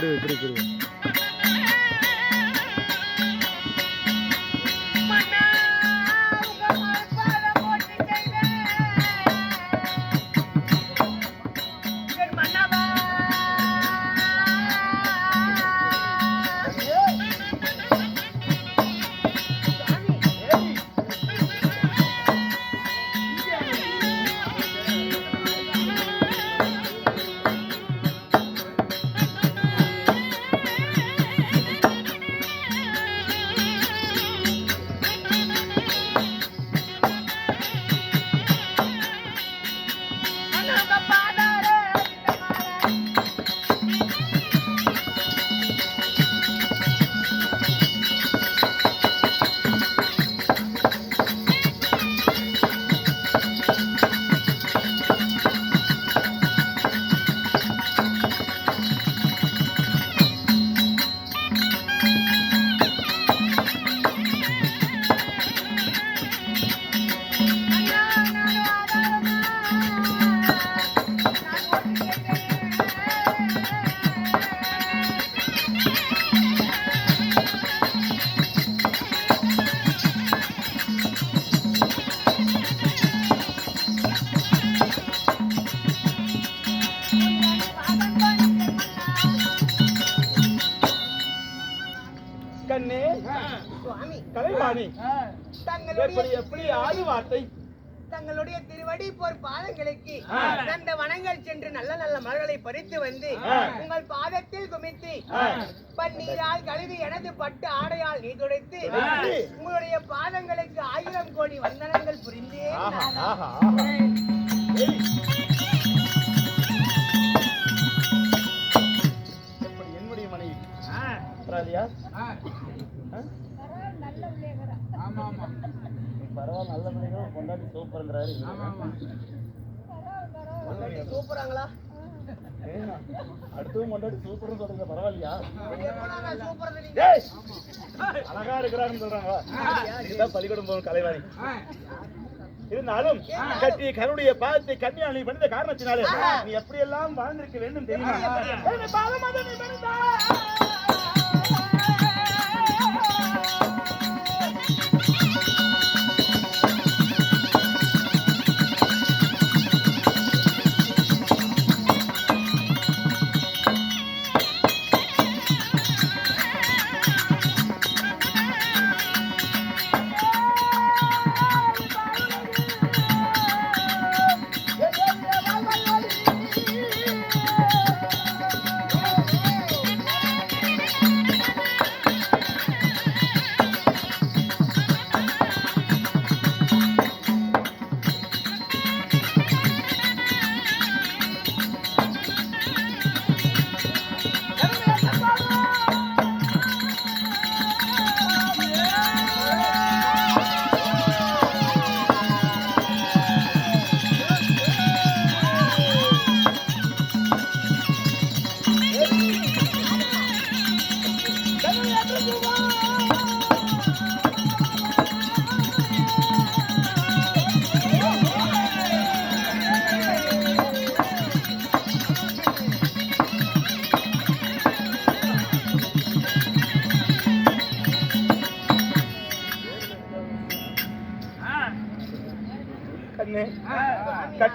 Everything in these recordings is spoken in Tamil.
இந்த இப்படி இப்படி இப்படி வார்த்தை தங்களுடைய திருவடி போர் பாதங்களுக்கு. தந்த வனங்கள் சென்று நல்ல நல்ல மலர்களை பறித்து வந்து. உங்கள் பாதத்தில் குமித்து. பன்னீரால் கழுவி எனது பட்டு ஆடையால் நீ துடைத்து. உங்களுடைய பாதங்களுக்கு ஆயிரம் கோடி வந்தனங்கள் புரிந்தேன் ஆஹா நாதா. பரவாயில்ல நல்ல பிள்ளைங்க. கொண்டாடி சூப்பர்ங்கிறாரு. பொண்டாட்டி சூப்பராங்களா? கொண்டாடி சூப்பர்னு சொல்றீங்க பரவாயில்லையா? அழகா இருக்கிறாருன்னு சொல்றாங்க. இதுதான் பள்ளிக்கூடம் போகும் கலைவாணி. இருந்தாலும் கட்டிய கருடைய பாதத்தை கன்னியா நீ பண்ணித காரணத்தினாலே நீ எப்படியெல்லாம் வாழ்ந்திருக்க வேண்டும் தெரியுமா?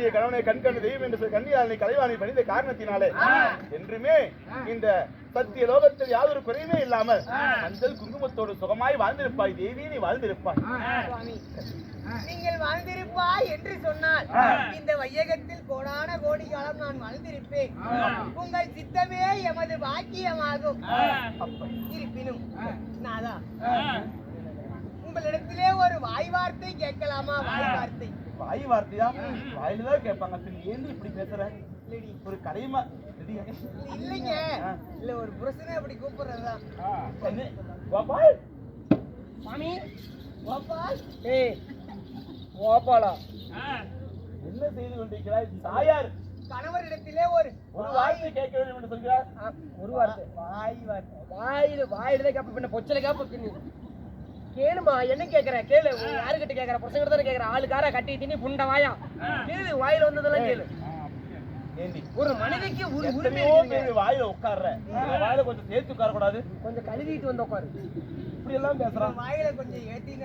கட்டிய கணவனை கண் கண்டு தெய்வம் என்று சொல்லி கண்ணியால் நீ கலைவாணி பணிந்த காரணத்தினாலே என்றுமே இந்த சத்திய லோகத்தில் யாதொரு குறையுமே இல்லாமல் மஞ்சள் குங்குமத்தோடு சுகமாய் வாழ்ந்திருப்பாய் தேவி நீ வாழ்ந்திருப்பாய். சுவாமி நீங்கள் வாழ்ந்திருப்பாய் என்று சொன்னால். இந்த வையகத்தில் கோடான கோடி காலம் நான் வாழ்ந்திருப்பேன். உங்கள் சித்தமே எமது பாக்கியமாகும். அப்படி. இருப்பினும் நாதா உங்களிடத்திலே ஒரு வாய் வார்த்தை கேட்கலாமா? வாய் வார்த்தை. வாய் வார்த்தையா? வாயில தான் கேட்பாங்க. பின் ஏன் இப்படி பேசுற. ஒரு கலைமா? இல்லைங்க. இல்ல ஒரு புருஷனை அப்படி கூப்பிடுறதா கண்ணே, கோபால்? சுவாமி கோபால்? ஏய் கோபாலா? என்ன செய்து கொண்டிருக்கிறாய்? தாயார். கணவரிடத்திலே ஒரு ஒரு வார்த்தை கேட்க வேண்டும் என்று சொல்கிறார். ஒரு வார்த்தை. வாய் வார்த்தை. வாயில வாயில தான் கேப்ப பின்ன பொச்சல கேப்ப நீ கேளுமா என்ன கேக்குற? கேளு. உன் யாருகிட்ட கேக்குற? பசங்க தானே கேக்குற? ஆளுக்கார கட்டி தின்னி புண்ட வாயா. கேளு வாயில வந்ததெல்லாம் கேளு. ஏண்டி? ஒரு மனைவிக்கு ஒரு உரிமை எத்தனையோ இருக்குங்க. பேர் வாயில உட்கார்ற. வாயில கொஞ்சம் சேர்த்து உட்கார கூடாது. கொஞ்சம் கழுவிட்டு வந்து உட்காரு. இப்படி எல்லாம் பேசுறான் வாயில கொஞ்சம் ஏத்தி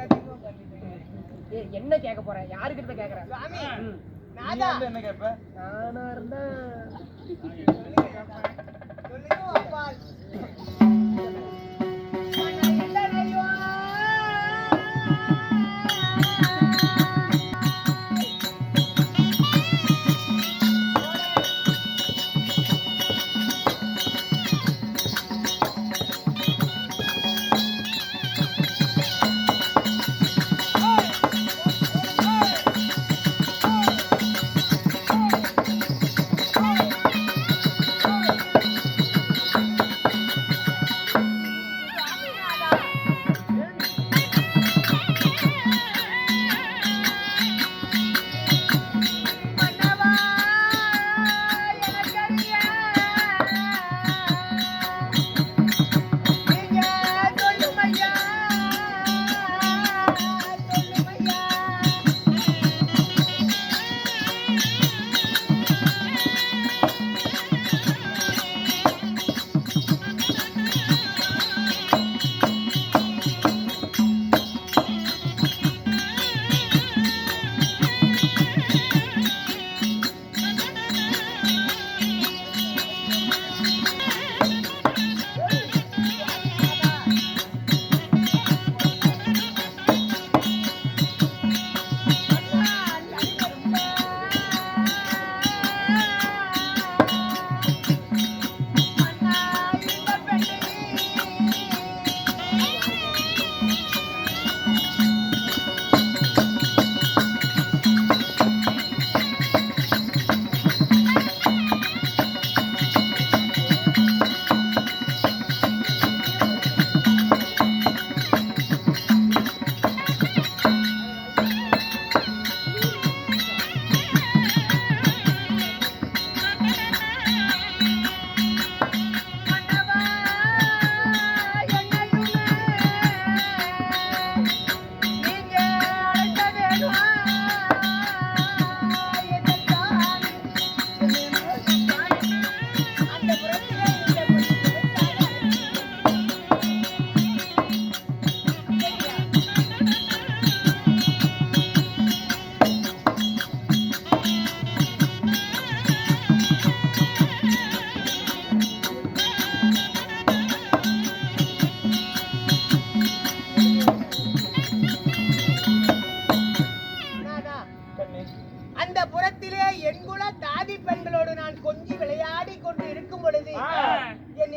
ஏய், என்ன கேட்க போறேன் யாருக்கிட்ட கேக்குறேன் சுவாமி ம். நீ நாதா. வந்து என்ன கேட்ப நானா இருந்தா. சொல்லுங்க அப்பால்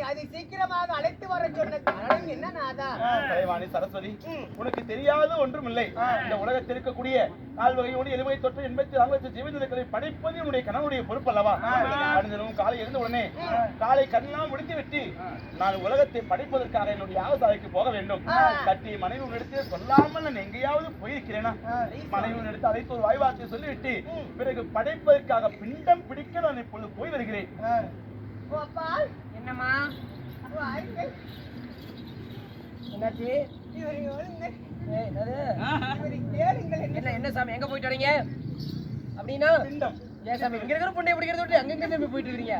அது சீக்கிரமாக அழைத்து வர சொன்ன காரணம் என்ன நாதா? கலைவாணி சரஸ்வதி. உனக்கு தெரியாத ஒன்றும் இல்லை இந்த உலகத்தில் இருக்கக்கூடிய நால்வகையோடு எளிமை தொற்று எண்பத்தி நான்கு லட்சம் ஜீவஜந்துக்களை படைப்பது உன்னுடைய கணவனுடைய பொறுப்பு அல்லவா மனிதனும் காலை எழுந்த உடனே காலை கண்ணெல்லாம் முடித்து விட்டு நான் உலகத்தை படைப்பதற்காக என்னுடைய யாகசாலைக்கு போக வேண்டும். கட்டி மனைவி உன்னிடத்தை சொல்லாமல் நான் எங்கேயாவது போயிருக்கிறேனா? மனைவி உன்னிடத்தை அழைத்து ஒரு வாய்வார்த்தை சொல்லிவிட்டு பிறகு படைப்பதற்காக பிண்டம் பிடிக்க நான் இப்பொழுது போய் வருகிறேன். என்னம்மா. என்னாச்சு? என்ன சாமி எங்க போயிட்டு வரீங்க? அப்படின்னா? ஏன் சாமி இங்க இருக்கிற பிடிக்கிறத விட்டு போயிட்டு இருக்கீங்க?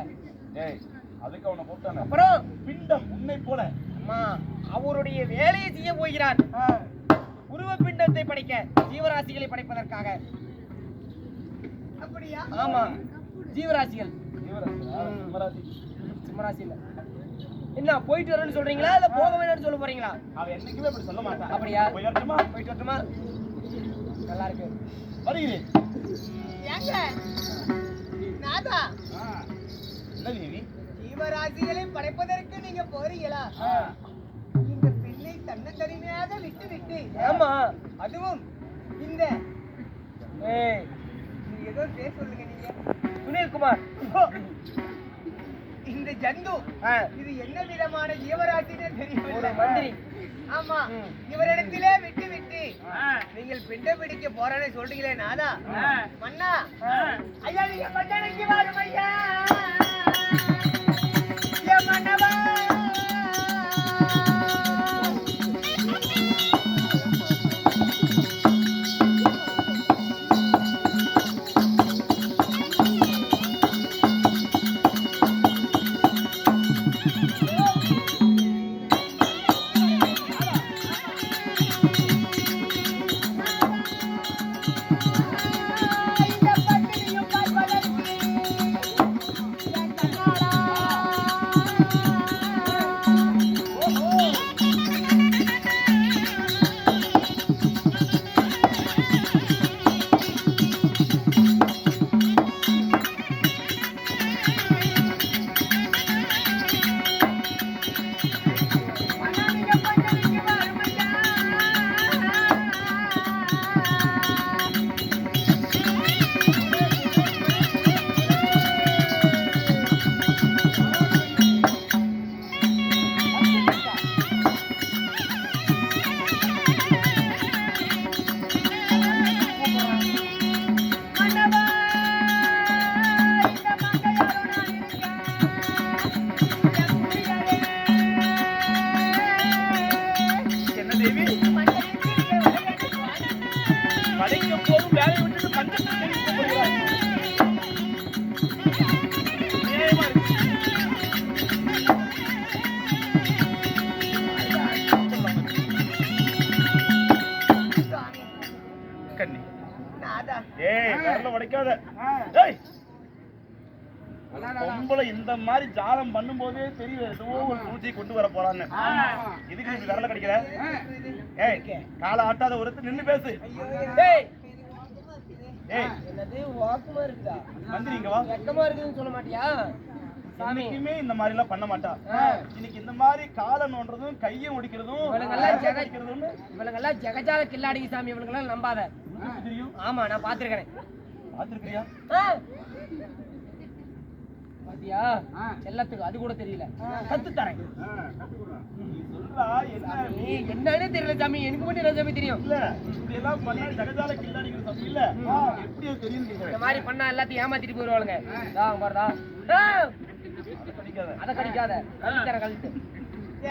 அதுக்கு அவனை கூப்பிட்டானே அப்புறம்? பிண்டம் உன்னை போல. அம்மா அவருடைய வேலையை செய்ய போகிறார் உருவ பிண்டத்தை படைக்க ஜீவராசிகளை படைப்பதற்காக. அப்படியா? ஆமா. ஜீவராசிகள். இவரா? இல்ல என்ன போயிட்டு வரேன்னு சொல்றீங்களா? இல்ல போக வேணும்னு சொல்ல போறீங்களா? அவன் என்னைக்குமே அப்படி சொல்ல மாட்டான். அப்படியா? போய் வரட்டுமா? போயிட்டு வரட்டுமா? நல்லா இருக்கு. வருகிறேன் ஏங்க நாதா. என்ன தேவி? ஜீவராசிகளை படைப்பதற்கு நீங்க போறீங்களா? இந்த பெண்ணை தன்னந்தனிமையாக விட்டு விட்டு ஆமா. அதுவும் இந்த ஏய். நீங்க ஏதோ பேர் சொல்லுங்க நீங்க. சுனில்குமார். இந்த ஜந்து. இது என்ன விதமான ஜீவராசின்னு ஒரு தெரியவில்லை மந்திரி. ஆமா. இவரிடத்திலே விட்டு விட்டு நீங்கள் பிண்ட பிடிக்க போறேன்னு சொல்றீங்களே நாதா? மன்னா? கண்ணி. ஏய் வரல உடைக்காத. ஏய். பொம்பளை இந்த மாதிரி ஜாலம் பண்ணும்போதே தெரியும் ஏதோ ஒரு பூஜை கொண்டு வர போறான்னு. இதுக்கு நீ விரல கடிக்கிற? ஏய் காலை ஆட்டாத ஒருத்தர் நின்னு பேசு. ஏய். ஏய். என்னது வாக்குமா இருக்குதா மந்திரி இங்க வா. வெக்கமா இருக்குதுன்னு சொல்ல மாட்டியா? இன்னைக்குமே இந்த மாதிரி எல்லாம் பண்ண மாட்டா. இன்னைக்கு இந்த மாதிரி காலை நோண்டுறதும் கையை ஜெக ஒடிக்கிறதும்னு இவனுங்கெல்லாம் ஜெகஜால கில்லாடிங்க சாமி இவனுங்கெல்லாம் நம்பாத. உனக்கு தெரியும்? ஆமா நான் பாத்துருக்கேன் பாத்துருக்கியா பாத்தியா? செல்லத்துக்கு அது கூட தெரியல. கத்து தரேன். என்னன்னு தெரியல சாமி. எனக்கு மட்டும் என்ன சாமி தெரியும்? எல்லாம் இந்த மாதிரி பண்ணா எல்லாத்தையும் ஏமாத்திட்டு போயிருவாளுங்க. பாருடா. அதை கடிக்காத. கழித்து.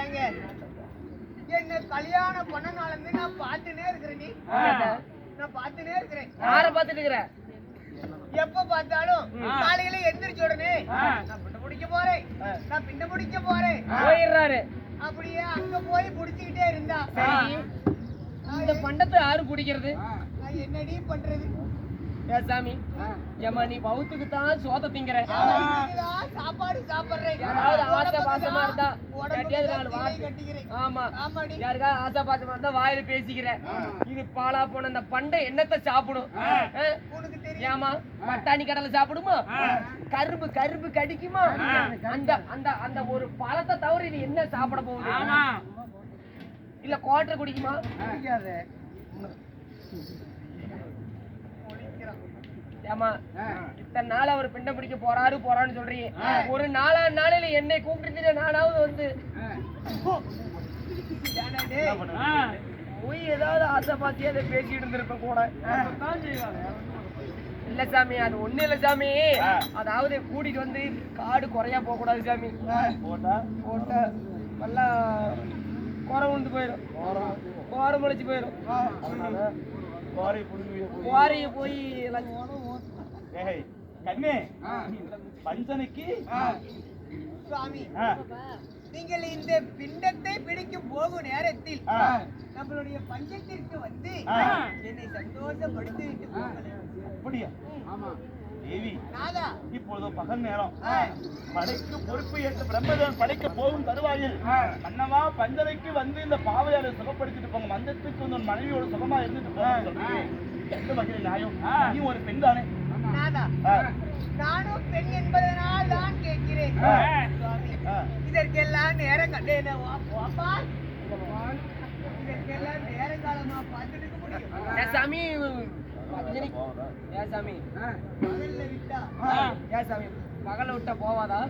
ஏங்க என்ன கல்யாணம் பண்ணனால இருந்து நான் பார்த்துனே இருக்கிறேன் நீ. நான் பார்த்துனே இருக்கிறேன். யார பாத்துட்டு இருக்கிற? எப்ப பார்த்தாலும் காலையில எந்திரிச்ச உடனே நான் பின்ன பிடிக்க போறேன். நான் பின்ன பிடிக்க போறேன். போயிடுறாரு. அப்படியே அங்க போய் புடிச்சுக்கிட்டே இருந்தா. இந்த பண்டத்தை யாரு குடிக்கிறது? நான் என்னடி பண்றது? ஏ சாமி ஏமா நீ பௌத்துக்கு தான் சோத்த திங்கிற. சாப்பாடு சாப்பிடுறேன். யாராவது ஆசை பாசமா இருந்தா ஆமா. ஆமாடி. யாருக்காவது ஆசை பாசமா இருந்தா வாயில பேசிக்கிற. இது பாலா போன இந்த பண்டை என்னத்தை சாப்பிடும்? ஏமா பட்டாணி கடலை சாப்பிடுமா? கரும்பு கரும்பு கடிக்குமா? அந்த அந்த அந்த ஒரு பழத்தை தவிர இது என்ன சாப்பிட போகுது? இல்ல குவாட்டர் குடிக்குமா? ஏமா இத்தனை நாள் அவர் பிண்டை பிடிக்க போறாரு போறான்னு சொல்றீங்க. ஒரு நாலா நாளையில என்னை கூப்பிட்டு நானாவது வந்து? போய் ஏதாவது ஆசை பார்த்து அதை பேசிட்டு இருந்திருப்பேன் கூட. இல்ல சாமி அது ஒண்ணு இல்ல சாமி. அதாவது கூட்டிட்டு வந்து காடு குறையா போக கூடாது சாமி போட்டா? போட்ட நல்லா குறை உண்டு போயிடும். குறை. முளைச்சு போயிடும். புடுங்குவிய போய் கண்ணே பஞ்சனைக்கு சுவாமி நீங்கள் இந்த பிண்டத்தை பிடிக்கும் போகும் நேரத்தில் நம்மளுடைய பஞ்சத்திற்கு வந்து. என்னை சந்தோஷப்படுத்தி விட்டு. அப்படியா? தேவி நாதா. இப்பொழுது பகல் நேரம். படைக்கு பொறுப்பு ஏற்று பிரம்மதேவன் படைக்க போகும் தருவாயில் அண்ணவா பஞ்சனைக்கு வந்து இந்த பாவையாரை சுகப்படுத்திட்டு போங்க. மந்தத்துக்கு மனைவியோட சுகமா இருந்துட்டு போங்க எந்த வகையில் நியாயம்? நீ ஒரு பெண் தானே நாதா நானும் பெண் என்பதனால் தான் கேட்கிறேன். இதற்கெல்லாம் வாப்பா இதற்கெல்லாம் நேர காலமா பார்த்துட்டு முடியும். சாமி சாமி? பகல்ல விட்டா? ஏன் சாமி? பகல விட்டா போவாதா?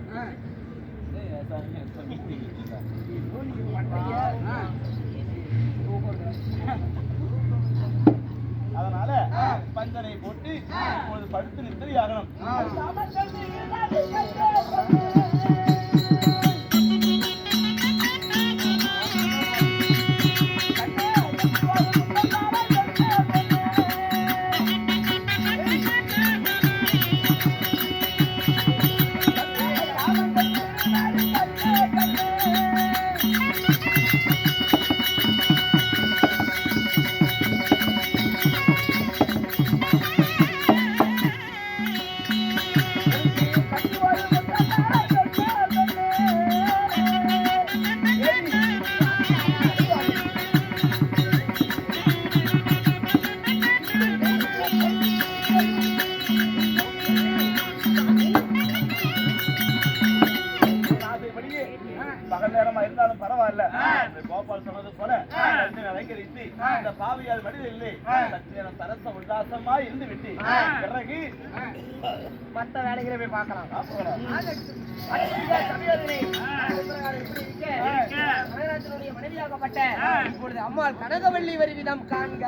அதனால பஞ்சனை போட்டு இப்பொழுது படுத்து நிறுத்தி ஆகணும் வடிவில்லை சற்று நேரம் சரச உல்லாசமா இருந்து விட்டு பிறகு மத்த வேலைகளை போய் பார்க்கலாம். மனைவியாகப்பட்ட இப்பொழுது அம்மாள் கனகவல்லி வருவிதம் காண்க.